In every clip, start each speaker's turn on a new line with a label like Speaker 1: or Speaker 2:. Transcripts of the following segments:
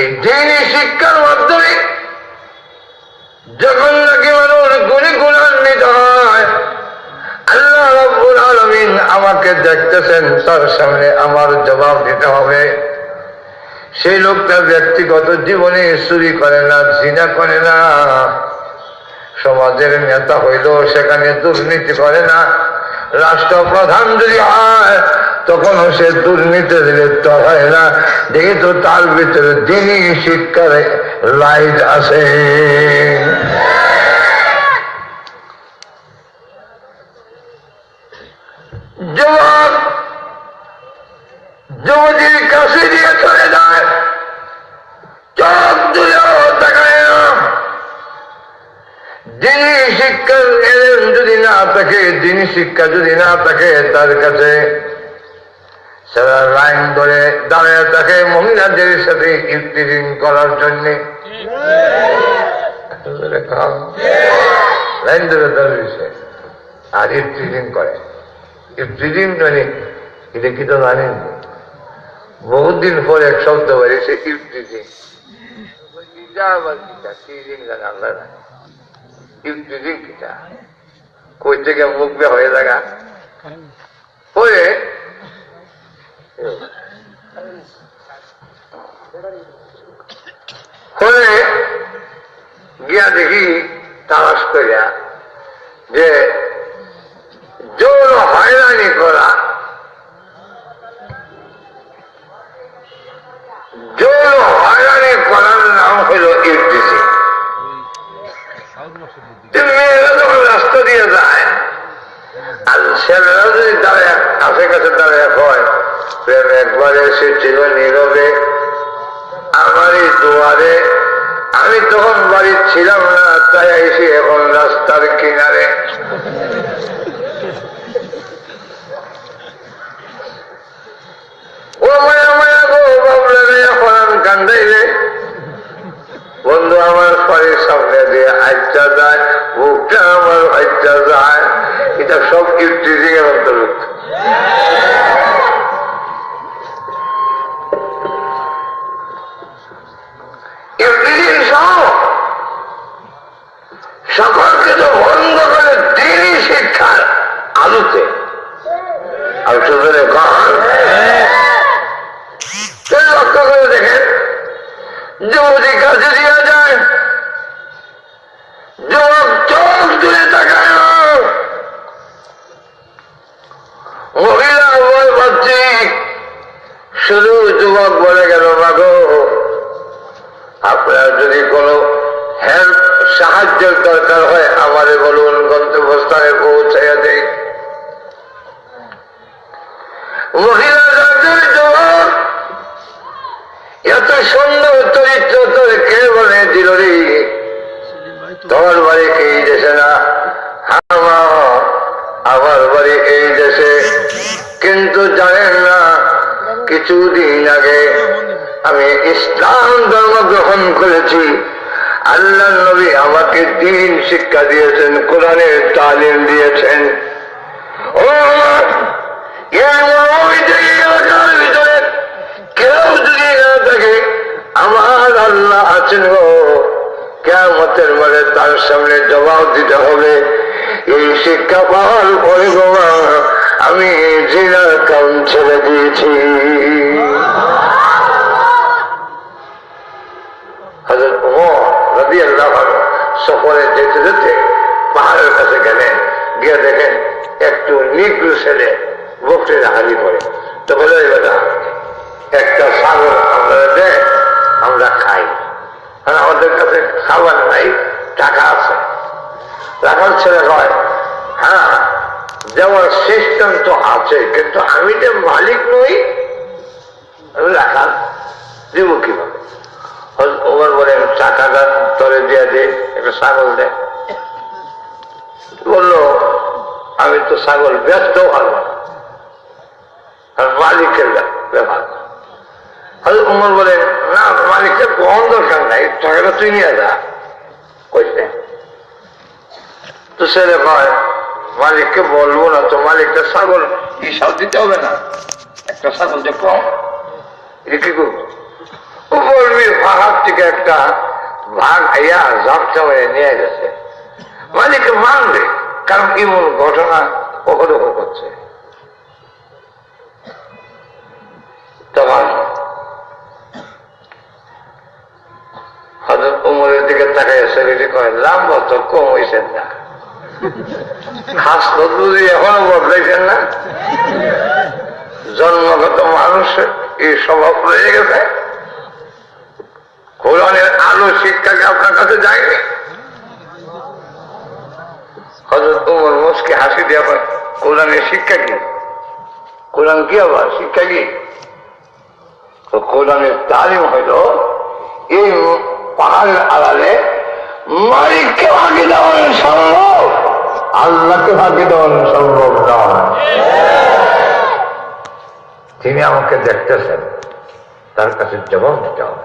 Speaker 1: এই দিনই শিক্ষার মাধ্যমে যখন নাকি মানুষ গুণে গুণান্বিত হয়, আল্লাহ রব্বুল আলমিন আমাকে দেখতেছেন, তার সামনে আমার জবাব দিতে হবে। সেই লোকটা ব্যক্তিগত জীবনে চুরি করে না, জিনা করে না, সমাজের নেতা হইল সেখানে দুর্নীতি করে না, রাষ্ট্রপ্রধান যদি হয় তখনও সে দুর্নীতির লিপ্ত হয় না। যেহেতু তার ভিতরে দিনই শিক্ষার লাইট আছে। যুবক, যুবতীর কাছে দিয়ে চলে যায়। চোখ তাকায় না। দিনই শিক্ষার এলেন যদি না থাকে, দিনই শিক্ষা যদি না থাকে তার কাছে। সারা লাইন ধরে দাঁড়িয়ে থাকে মহিলাদের সাথে ইফতিরিং করার জন্যে। লাইন ধরে দাঁড়িয়েছে। আর ইফতিরিং করে। ইফতিরিং মানে এটা কি তো জানেন? বহুদিন পর এক শব্দ বেরিয়েছে ইফতিরিং এটা আবার কিটা তিরিং জানে আল্লাহ জানে। ইফতিরিং কিটা কই থেকে মুখ হয়ে থাকা? হয়ে হয়ে গিয়া দেখি তালাশ করিয়া যে জোর হয়রানি করা জোর হয়রানি করার নাম হইল যখন রাস্তা দিয়ে যায়, আর ছেলেরা যদি দাঁড়ায় আশেপাশে দাঁড়ায় হয় প্রেম একবার এসেছিল নীরবে। আমারই দুয়ারে, আমি তখন বাড়ি ছিলাম না, তাই এসে এখন রাস্তার কিনারে। ও মায়া মায়া গো বাবলা রে এখন কান্দাইলে বন্ধু, আমার বাড়ির সামনে দিয়ে হাইটা যায়, বুকটা আমার হাইটা যায়। এটা সব ইফটিজিং এর অন্তর্ভুক্ত ইফটিজিং সহ সকলকে তো বন্ধ করে দিনই শিক্ষার আলোতে আর সুতরাং কখন লক্ষ্য করে দেখেন যুবতী কাছে দিয়া যায় যুবক চোখ তুলে তাকায় না। মহিলা বই ভাবছি শুধু যুবক বলে গেল, মাগো, আপনার যদি কোনো হেল্প সাহায্যের দরকার হয়, আমারে বলুন গন্তব্যস্থানে পৌঁছাইয়া দেয় মহিলা রাজ্যের এত সুন্দর চরিত্র তোর কে বলে দিল রে? তোর বাড়ি এই দেশে না? আমার বাড়ি এই দেশে। কিন্তু জানেন না কিছুদিন আগে আমি ইসলাম ধর্ম গ্রহণ করেছি। আল্লাহ নবী আমাকে দিন শিক্ষা দিয়েছেন, কোরআনের তালিম দিয়েছেন। ও ভিতরে কেউ যদি না থাকে, আমার আল্লাহ আছেন গো। কেমতের মানে তার সামনে জবাব দিতে হবে। এই শিক্ষা পাওয়ার পরে আমি জিনা কাম ছেড়ে দিয়েছি। ছাগল বলল, আমি তো ছাগল ব্যস্ত না। আর মালিকের ব্যাপ- ব্যাপার। হয়তো উমর বলে, না, মালিকের কোন দরকার নাই, টাকাটা তুই নিয়ে যা। কইছে। তো ছেলে কয়, মালিককে বলব না তো মালিকটা ছাগল হিসাব দিতে হবে না। একটা ছাগল যে কম এটা কি করব বলবে পাহাড় থেকে একটা মালিক মানবে, কারণ এমন ঘটনা কখনো করছে তখন উমরের দিকে তাকাই ছেলেটি কয় লাম্বা তো কম হয়েছেন না। খাস বুঝি এখনও বদলাইছেন না। জন্মগত মানুষ এই স্বভাব রয়ে গেছে। কোরআনের আলো শিক্ষাকে আপনার কাছে যায়নি? হজরত উমর মুসকে হাসি দিয়ে আবার কোরআনের শিক্ষা কি? কোরআন কি আবার? শিক্ষা কি? তো কোরআনের তালিম হইল, এই পাহাড়ের আড়ালে মালিককে ভাগে দেওয়ানো সম্ভব, আল্লাহকে ভাগে দেওয়ানো সম্ভব নয়। তিনি আমাকে দেখতেছেন, তার কাছে জবাব দিতে হবে।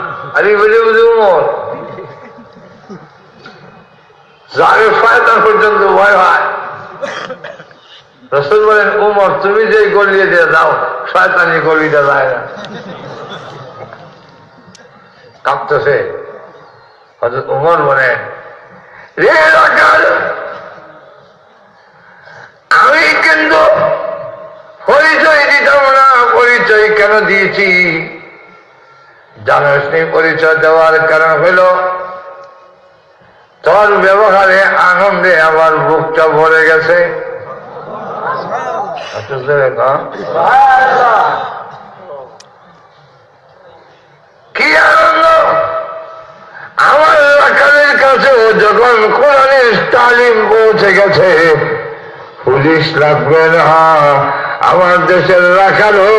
Speaker 1: আরে বুঝে বুঝে উমর যারে শয়তান পর্যন্ত ভয় হয়। রসুল বলেন, উমর, তুমি যে গলিয়ে দিয়ে দাও শয়তানি গলিটা যায় না। কাঁপতেছে। হজরত উমর বলেন আমি কিন্তু পরিচয় দিতাম না, পরিচয় কেন দিয়েছি? জানাস নি পরিচয় দেওয়ার কারণ হইল তোর ব্যবহারে আনন্দে আমার বুকটা ভরে গেছে। কি আনন্দ? আমার এলাকাদের কাছেও যখন কোরআনের তালিম পৌঁছে গেছে, পুলিশ লাগবে না। আমার দেশের রাখারও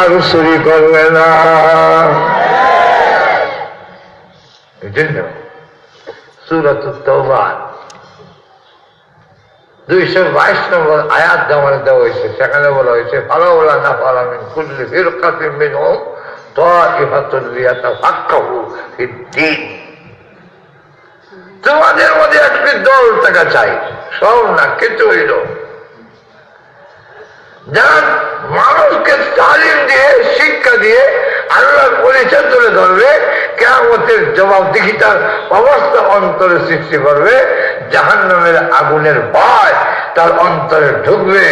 Speaker 1: আর চুরি করবে না। জন্য সুরত দুইশো বাইশ নম্বর আয়াত জামানে দেওয়া হয়েছে। সেখানে বলা হয়েছে ভালো বলা না পালামিন মিনহুম তাইফাতুল লিয়াতাফাক্কাহু ফিদ্দীন। তোমাদের মধ্যে একটি দল টাকা চাই। সব না, কিছু হইল। যারা মানুষকে তালিম দিয়ে শিক্ষা দিয়ে পরিচয় তুলে ধরবে কেমতের জবাব দেখি তার অবস্থা অন্তরে সৃষ্টি করবে, জাহান্নামের আগুনের ভয় তার অন্তরে ঢুকবে।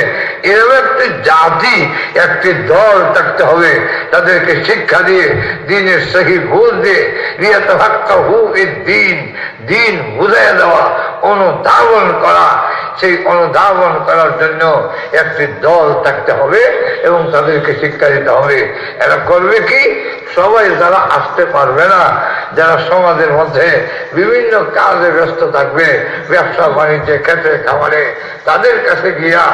Speaker 1: এরকম একটি জাতি, একটি দল থাকতে হবে, তাদেরকে শিক্ষা দিয়ে, দিনের সহি ভুল দিয়ে রিয়াত ভাক্কা হু দিন দিন বুঝাইয়া দেওয়া, অনুধাবন করা। সেই অনুধাবন করার জন্য একটি দল থাকতে হবে এবং তাদেরকে শিক্ষা দিতে হবে। এরা করবে কি? সবাই যারা আসতে পারবে না যারা সমাজের মধ্যে বিভিন্ন কাজে ব্যস্ত থাকবে, ব্যবসা, বাণিজ্যে, খেতে, খামারে, তাদের কাছে গিয়া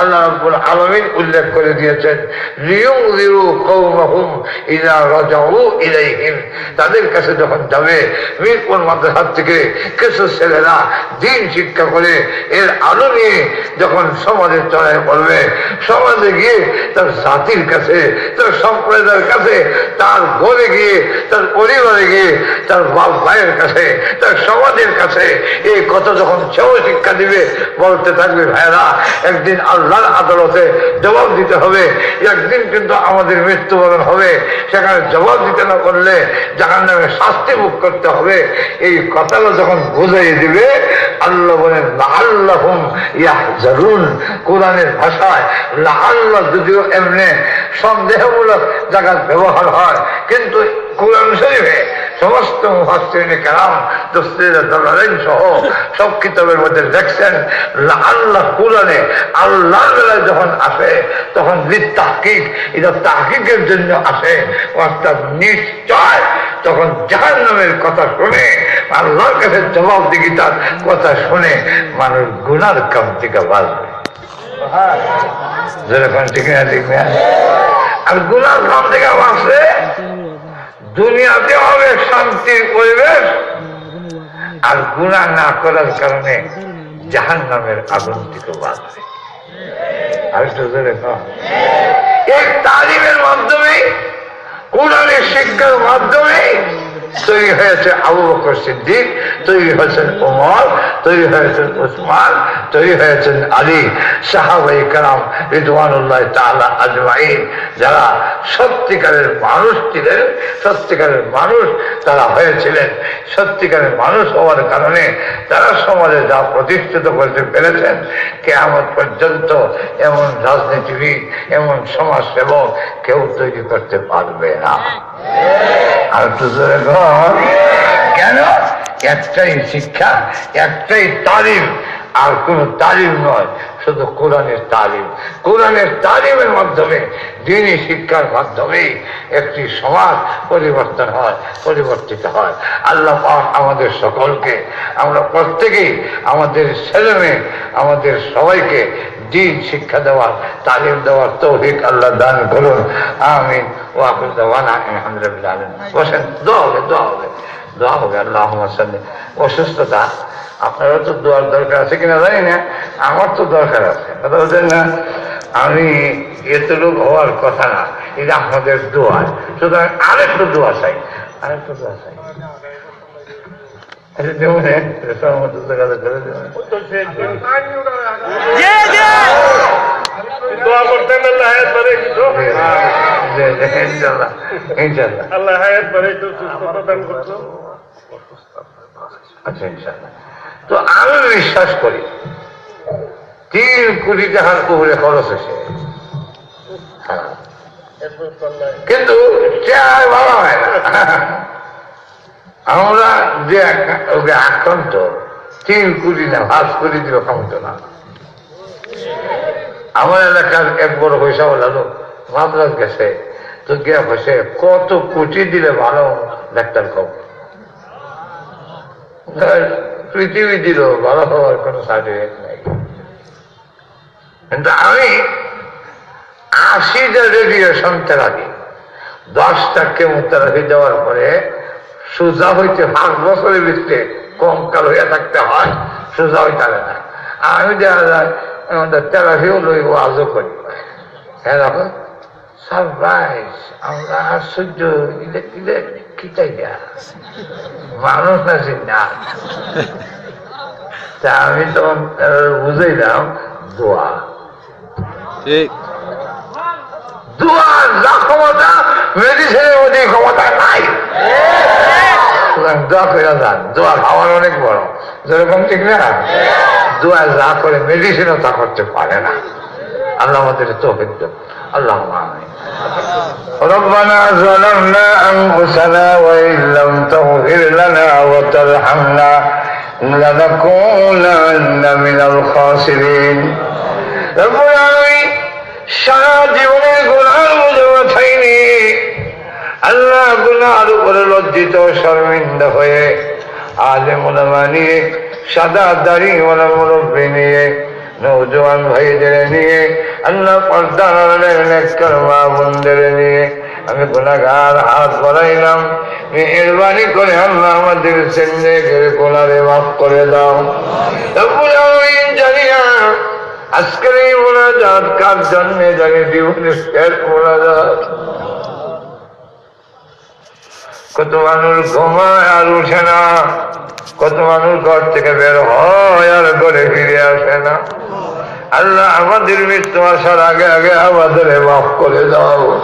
Speaker 1: আল্লাহ রাব্বুল আলামিন উল্লেখ করে দিয়েছেন লিয়ুং লিরু কৌমহুম ইলা রাজাউ ইলাইহিম। তাদের কাছে যখন যাবে, মিরপুর মাদ্রাসা থেকে কিছু ছেলেরা দিন শিক্ষা করে, এর আলো নিয়ে যখন সমাজে চড়াই পড়বে, সমাজে গিয়ে তার জাতির কাছে, তার সম্প্রদায়ের কাছে, তার ঘরে গিয়ে, তার পরিবারে গিয়ে তার বাপ ভাইয়ের কাছে, তার সমাজের কাছে এই কথা যখন সেও শিক্ষা দিবে, বলতে থাকবে ভাইরা একদিন আল্লাহর আদালতে জবাব দিতে হবে। একদিন কিন্তু আমাদের মৃত্যুবরণ হবে। সেখানে জবাব দিতে না করলে যেখান নামে শাস্তি মুখ করতে হবে। এই কথাটা যখন বুঝাই দিবে, আল্লাহ বলেন আল্লাহ ইয়া জারুন কোরআনের ভাষায় আল্লাহ যদিও এমনি সন্দেহমূলক জায়গার ব্যবহার হয়, কিন্তু কোরআন শরীফে সমস্ত মুহাসিনে কালাম দলালেন সহ সব কিতাবের মধ্যে দেখছেন আল্লাহ কোরআনে আল্লাহর বেলায় যখন আসে, তখন তাহকিক এটা তাহকিকের জন্য আসে। অর্থাৎ নিশ্চয় তখন জাহান নামের কথা শুনে, আল্লাহর কাছে জবাব দিকে তার কথা শুনে মানুষ গুনার কাম থেকে বাঁচবে। আর গুনার কাম থেকে বাঁচলে দুনিয়াতে হবে, শান্তির পরিবেশ আর গুণা না করার কারণে জাহান নামের আগুন থেকে বাঁধবে আর জোরে এই তালিমের মাধ্যমে, কোরআনের শিক্ষার মাধ্যমে তৈরি হয়েছে আবু বকর সিদ্দিক, তৈরি হয়েছেন ওমর, তৈরি হয়েছেন উসমান তৈরি হয়েছেন আলী সাহাবাই কালাম রিদওয়ানুল্লাহ তাআলা আজমাইন, যারা সত্যিকারের মানুষ ছিলেন, সত্যিকারের মানুষ তারা হয়েছিলেন সত্যিকারের মানুষ হওয়ার কারণে তারা সমাজে যা প্রতিষ্ঠিত করতে পেরেছেন, কেয়ামত পর্যন্ত এমন রাজনীতিবিদ, এমন সমাজসেবক কেউ তৈরি করতে পারবে না আর একটু জোরে কর। কেন? একটাই শিক্ষা একটাই তালিম। আর কোন তালিম নয়। শুধু কোরআনের তালিম। কোরআনের তালিমের মাধ্যমে দিনই শিক্ষার মাধ্যমে একটি সমাজ পরিবর্তন হয়, পরিবর্তিত হয়। আল্লাহ আমাদের সকলকে, আমরা প্রত্যেকেই আমাদের ছেলে মেয়ে, আমাদের সবাইকে দিন শিক্ষা দেওয়ার, তালিম দেওয়ার তৌফিক আল্লাহ দান করুন। আমিন। ওয়াকুল দেওয়ানা আলহামদুলিল্লাহ বসেন, দোয়া হবে দোয়া হবে। দোয়া হবে আল্লাহ অসুস্থতা আপনারও তো দোয়ার দরকার আছে কিনা জানি না আমার তো দরকার আছে। কথা বলছেন না? আমি এতটুকু হওয়ার কথা না এটা আপনাদের দোয়া। সুতরাং আরেকটু দোয়া চাই আরেকটু দোয়া চাই। আচ্ছা
Speaker 2: আল্লাহ আল্লাহ
Speaker 1: আচ্ছা ইনশাল্লাহ তো আমি বিশ্বাস করি, তিন কোটি টাকার উপরে খরচ হয়েছে। হ্যাঁ। কিন্তু আমরা যে ওকে আক্রান্ত, তিন কোটি না, পাঁচ কোটি দিল ক্ষমতা না। আমার এলাকার এক বড় পয়সা বলা লোক মাদ্রাস গেছে, তো গিয়া বসে কত কোটি দিলে ভালো ডাক্তার কম। পৃথিবী দিল ভালো হওয়ার কোনো সার্টিফিকেট নাই। কিন্তু আমি আশিটা রেডিয়েশন থেরাপি দশটা কেমোথেরাপি দেওয়ার পরে সোজা হইতে পাঁচ বছরের ভিতরে কঙ্কাল হইয়া থাকতে হয়, সোজা হইতে পারে না। আমি দেখা যায়, আমাদের থেরাপিও লইব আজও করি। হ্যাঁ দেখো সারপ্রাইজ, আমরা আশ্চর্য এটা কি চাই মানুষ না না। তা আমি তখন বুঝাইলাম দোয়া।
Speaker 3: ঠিক
Speaker 1: দোয়ার যা ক্ষমতা মেডিসিনের মধ্যে ক্ষমতা নাই। দোয়া করে যান। দোয়া খাওয়ার অনেক বড়। যেরকম ঠিক না? দোয়া যা করে মেডিসিনও তা করতে পারে না। আল্লাহ আমাদের তৌফিক দেন আল্লাহ আমিন ربنا ظلمنا أنفسنا وإن لم تغفر لنا وترحمنا لنكونن من الخاسرين رب العالمين সারা জীবনের গুণার মধ্যে মাথায়নি আল্লাহ গুনার উপরে লজ্জিত শর্মিন্দ হয়ে আলে মোলামা নিয়ে সাদা দাড়ি ওলা মুরব্বী নিয়ে নৌজওয়ান ভাইদের নিয়ে আল্লাহ পর্দার মা বোনদের নিয়ে আমি গুণাগার হাত বাড়াইলাম। মেহরবানি করে আল্লাহ আমাদের সেন্দেকের গোলারে মাফ করে দাও। জানিয়া, আজকের এই মোনাজাত কার জন্যে জানি জীবনের শেষ মোনাজাত? কত মানুষ ঘুমায় আর উঠে না, কত মানুষ ঘর থেকে বের হয় আর ঘরে ফিরে আসে না। আল্লাহ আমাদের মৃত্যু আসার আগে আগে আমাদের মাফ করে দাও।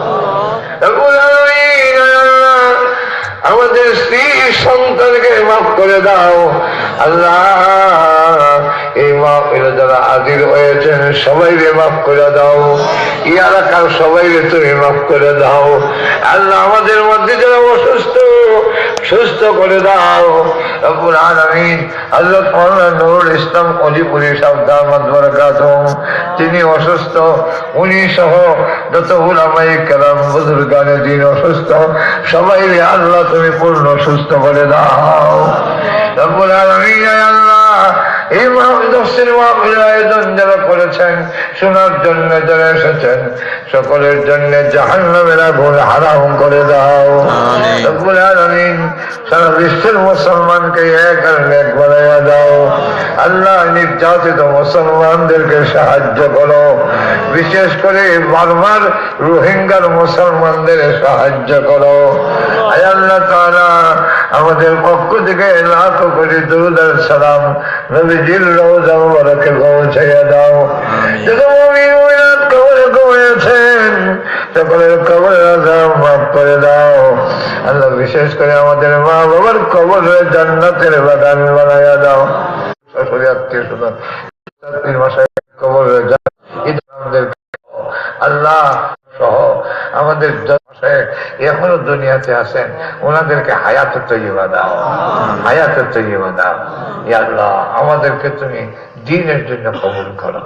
Speaker 1: আমাদের স্ত্রী সন্তানকে মাফ করে দাও। আল্লাহ, এই মাফ যারা হাজির হয়েছেন সবাই রে মাফ করে দাও। ই এলাকার সবাই রে তুমি মাফ করে দাও। আল্লাহ আমাদের মধ্যে যারা করে দাও। রব্বুল আলামিন হযরত মাওলানা নুরুল ইসলাম অলিপুরি সাবধান তিনি অসুস্থ। উনি সহ যত উলামাই বুজুর্গানে দিন অসুস্থ সবাই আল্লাহ তুমি পূর্ণ সুস্থ করে দাও। রব্বুল আলামিন আল্লাহ এই যারা করেছেন শোনার জন্য যারা এসেছেন সকলের জন্য জাহান্নামের আগুন হারাম করে দাও। রব্বুল আলামিন সারা বিশ্বের মুসলমানকে এক এক বানাইয়া দাও। আল্লাহ নির্যাতিত মুসলমানদেরকে সাহায্য করো। বিশেষ করে বারবার রোহিঙ্গার মুসলমানদের সাহায্য করো। আল্লাহ তারা আমাদের পক্ষ থেকে লাখ কোটি দুরুদ সালাম নবীজির রওজা মুবারকে পৌঁছাইয়া দাও। মুমিনাত কবরে ঘুমিয়েছেন সকলের কবরের আযাব মাফ করে দাও। আল্লাহ বিশেষ করে আমাদের মা বাবার কবরে জান্নাতের বাগান বানাইয়া দাও। আত্মীয় স্বজন চাকরির কবরে আমাদের আল্লাহ সহ আমাদের এখনও দুনিয়াতে আছেন, ওনাদেরকে হায়াতে তৈবা দাও। হায়াতে তৈবা দাও। আমাদেরকে তুমি দিনের জন্য কবুল করো।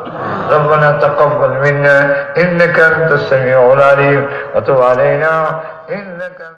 Speaker 1: ربنا تقبل منا إنك أنت السميع العليم. وتب علينا إنك